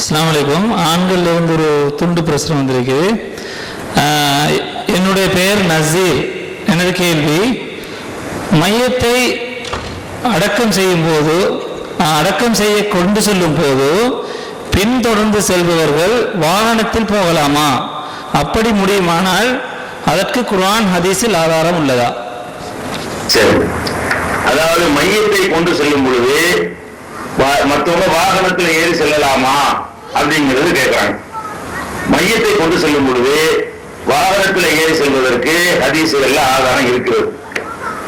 அஸ்ஸலாமு ஆண்கள் ஆண்கள்ல இருந்து ஒரு துண்டு பிரசுரம் வந்திருக்கு என்னுடைய பெயர் நசீர் எனது கேள்வி மையத்தை அடக்கம் செய்யும் போது அடக்கம் செய்ய கொண்டு செல்லும் போது பின்தொடர்ந்து செல்பவர்கள் வாகனத்தில் போகலாமா? அப்படி முடியுமானால் அதற்கு குர்ஆன் ஹதீஸில் ஆதாரம் உள்ளதா? சரி. அதாவது மையத்தை கொண்டு செல்லும் பொழுது மற்றவங்க வாகனத்தில் ஏறி செல்லலாமா? அப்படிங்கிறது கேட்கிறாங்க மையத்தை கொண்டு செல்லும் பொழுது வாகனத்தில் ஏறி செல்வதற்கு ஹதீசுகள்ல ஆதாரம் இருக்கிறது.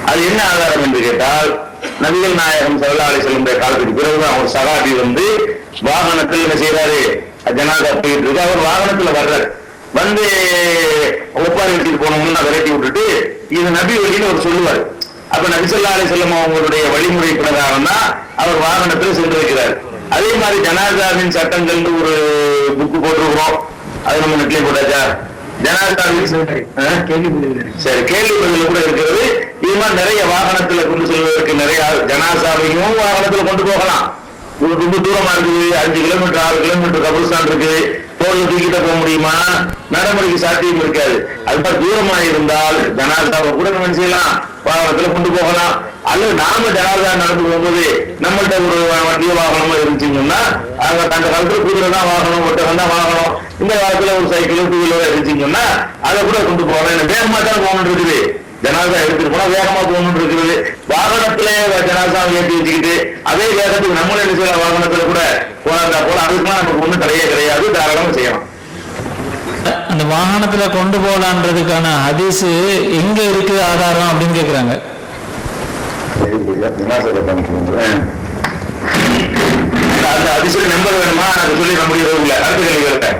அது என்ன ஆதாரம் என்று கேட்டால் நபிகள் நாயகம் சல்லா அலி செல்லுடைய காலத்துக்கு பிறகுதான் ஒரு சகாபி வந்து வாகனத்தில் என்ன செய்யறாரு ஜனாதா போயிட்டு இருக்கு. அவர் வாகனத்துல வர்றார். வந்து ஒப்பாரி எடுத்துட்டு போனோம்னு விரட்டி விட்டுட்டு இது நபி வழின்னு அவர் சொல்லுவார். அப்ப நபி ஸல்லல்லாஹு அலைஹி வஸல்லம் அவங்களுடைய வழிமுறை பிரகாரம் தான் அவர் வாகனத்தில் சென்றிருக்கிறார். அதே மாதிரி ஜனாதாவின் சட்டங்கள் ஒரு புக்கு போட்டிருக்கிறோம். அது நம்ம நெட்லயே போட்டாச்சா? ஜனாதாவின்? சரி கேள்வி பதில கூட இருக்கிறது. இது மாதிரி நிறைய வாகனத்துல கொண்டு செல்வதற்கு நிறைய ஜனாசாவையும் வாகனத்துல கொண்டு போகலாம். ரொம்ப தூரமா இருக்குது அஞ்சு கிலோமீட்டர் ஆறு கிலோமீட்டர் கபுல்ஸ்தான் இருக்குது. தோல்ல தூக்கிட்டு போக முடியுமா? நடைமுறைக்கு சாத்தியம் இருக்காது. அது தூரமா இருந்தால் ஜனாதாவை கூட நம்ம செய்யலாம்? வாகனத்துல கொண்டு போகலாம். அல்லது நாம ஜனாதா நடந்து போகும்போது நம்மள்ட்ட ஒரு வண்டியோ வாகனமோ இருந்துச்சுன்னா அங்க அந்த காலத்துல குதிரை தான் வாகனம் ஒட்டகம் தான் வாகனம். இந்த காலத்துல ஒரு சைக்கிளோ டூ வீலரோ இருந்துச்சுங்கன்னா அதை கூட கொண்டு போகலாம். வேகமா தான் போகணும் இருக்குது. ஜனாதா எடுத்துட்டு போனா வேகமா போகணும் இருக்குது. வாகனத்திலே ஜனாதாவை ஏற்றி வச்சுக்கிட்டு அதே வேகத்துக்கு நம்மளும் என்ன செய்யலாம்? வாகனத்துல கூட போனா போல அதுக்கெல்லாம் நமக்கு ஒண்ணும் தடையே கிடையாது தாராளமா செய்யலாம் அந்த வாகனத்துல கொண்டு போகலான்றதுக்கான ஹதீஸு எங்க இருக்கு ஆதாரம் அப்படின்னு கேட்குறாங்க அதிசய நம்பர் வேணுமா? எனக்கு சொல்லி நம்முடைய அடுத்த கேள்வி கேட்டேன்